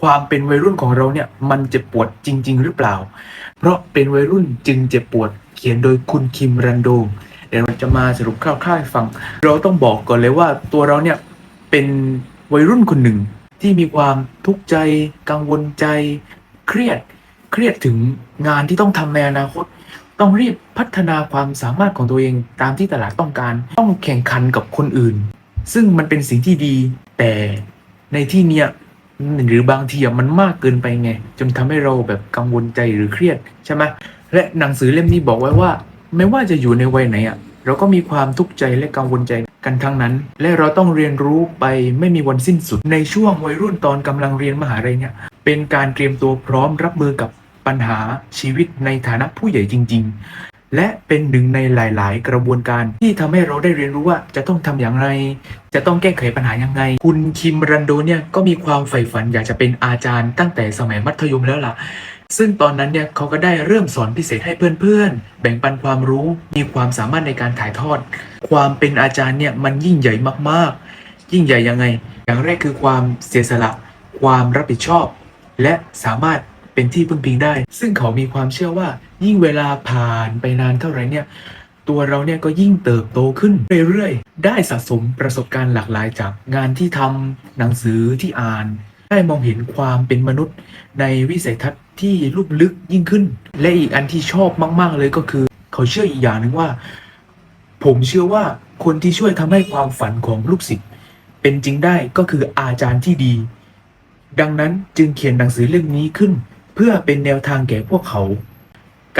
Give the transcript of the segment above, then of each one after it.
ความเป็นวัยรุ่นของเราเนี่ยมันเจ็บปวดจริง ๆ หรือเปล่า เพราะเป็นวัยรุ่นจึงเจ็บปวดเขียนโดยคุณคิมรันโดงเดี๋ยวเราจะมาสรุปคร่าวๆให้ฟัง เราต้องบอกก่อนเลยว่าตัวเราเนี่ยเป็นวัยรุ่นคนหนึ่งที่มีความทุกข์ใจ กังวลใจ เครียด เครียดถึงงานที่ต้องทำในอนาคต ต้องรีบพัฒนาความสามารถของตัวเองตามที่ตลาดต้องการ ต้องแข่งขันกับคนอื่น ซึ่งมันเป็นสิ่งที่ดี แต่ในที่เนี้ย หรือบางทีอะมันมากเกินไปไง จนทำให้เราแบบกังวลใจหรือเครียดใช่ไหมและหนังสือเล่มนี้บอกไว้ว่า ไม่ว่าจะอยู่ในวัยไหนอะเราก็มีความทุกข์ใจและกังวลใจกันทั้งนั้น และเราต้องเรียนรู้ไปไม่มีวันสิ้นสุด ในช่วงวัยรุ่นตอนกำลังเรียนมหาลัยเนี่ยเป็นการเตรียมตัวพร้อมรับมือกับปัญหาชีวิตในฐานะผู้ใหญ่จริง ๆ และเป็นหนึ่งในหลาย ๆ กระบวนการที่ทำให้เราได้เรียนรู้ว่าจะต้องทำอย่างไร จะต้องแก้ไขปัญหายังไง คุณคิมรันโดเนี่ยก็มีความใฝ่ฝันอยากจะเป็นอาจารย์ตั้งแต่สมัยมัธยมแล้วล่ะ ซึ่งตอนนั้นเนี่ยเขาก็ได้เริ่มสอนพิเศษให้เพื่อน ๆ แบ่งปันความรู้ มีความสามารถในการถ่ายทอด ความเป็นอาจารย์เนี่ยมันยิ่งใหญ่มาก ๆ ยิ่งใหญ่ยังไง อย่างแรกคือความเสียสละ ความรับผิดชอบ และสามารถ เป็นที่พึ่งพิงได้ ซึ่งเขามีความเชื่อว่า ยิ่งเวลาผ่านไปนานเท่าไหร่เนี่ย ตัวเราเนี่ยก็ยิ่งเติบโตขึ้นเรื่อยๆ ได้สะสมประสบการณ์หลากหลายจากงานที่ทำหนังสือที่อ่าน ได้มองเห็นความเป็นมนุษย์ ในวิสัยทัศน์ที่ลุ่มลึกยิ่งขึ้น และอีกอันที่ชอบมากๆเลยก็คือ เขาเชื่ออีกอย่างหนึ่งว่า ผมเชื่อว่าคนที่ช่วยทำให้ความฝันของลูกศิษย์เป็นจริงได้ก็คืออาจารย์ที่ดี ดังนั้นจึงเขียนหนังสือเล่มนี้ขึ้น เพื่อเป็นแนวทางแก่พวกเขา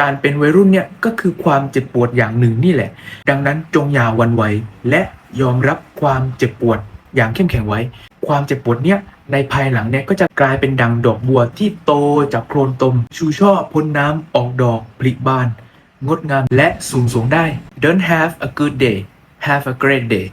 การเป็นวัยรุ่นเนี่ยก็คือความเจ็บปวดอย่างหนึ่งนี่แหละ ดังนั้นจงอย่าวันไหวและยอมรับความเจ็บปวดอย่างเข้มแข็งไว้ ความเจ็บปวดเนี่ยในภายหลังเนี่ยก็จะกลายเป็นดังดอกบัวที่โตจากโคลนตม ชูช่อพ้นน้ำออกดอกผลิบาน งดงามและสูงสูงได้ Don't have a good day have a great day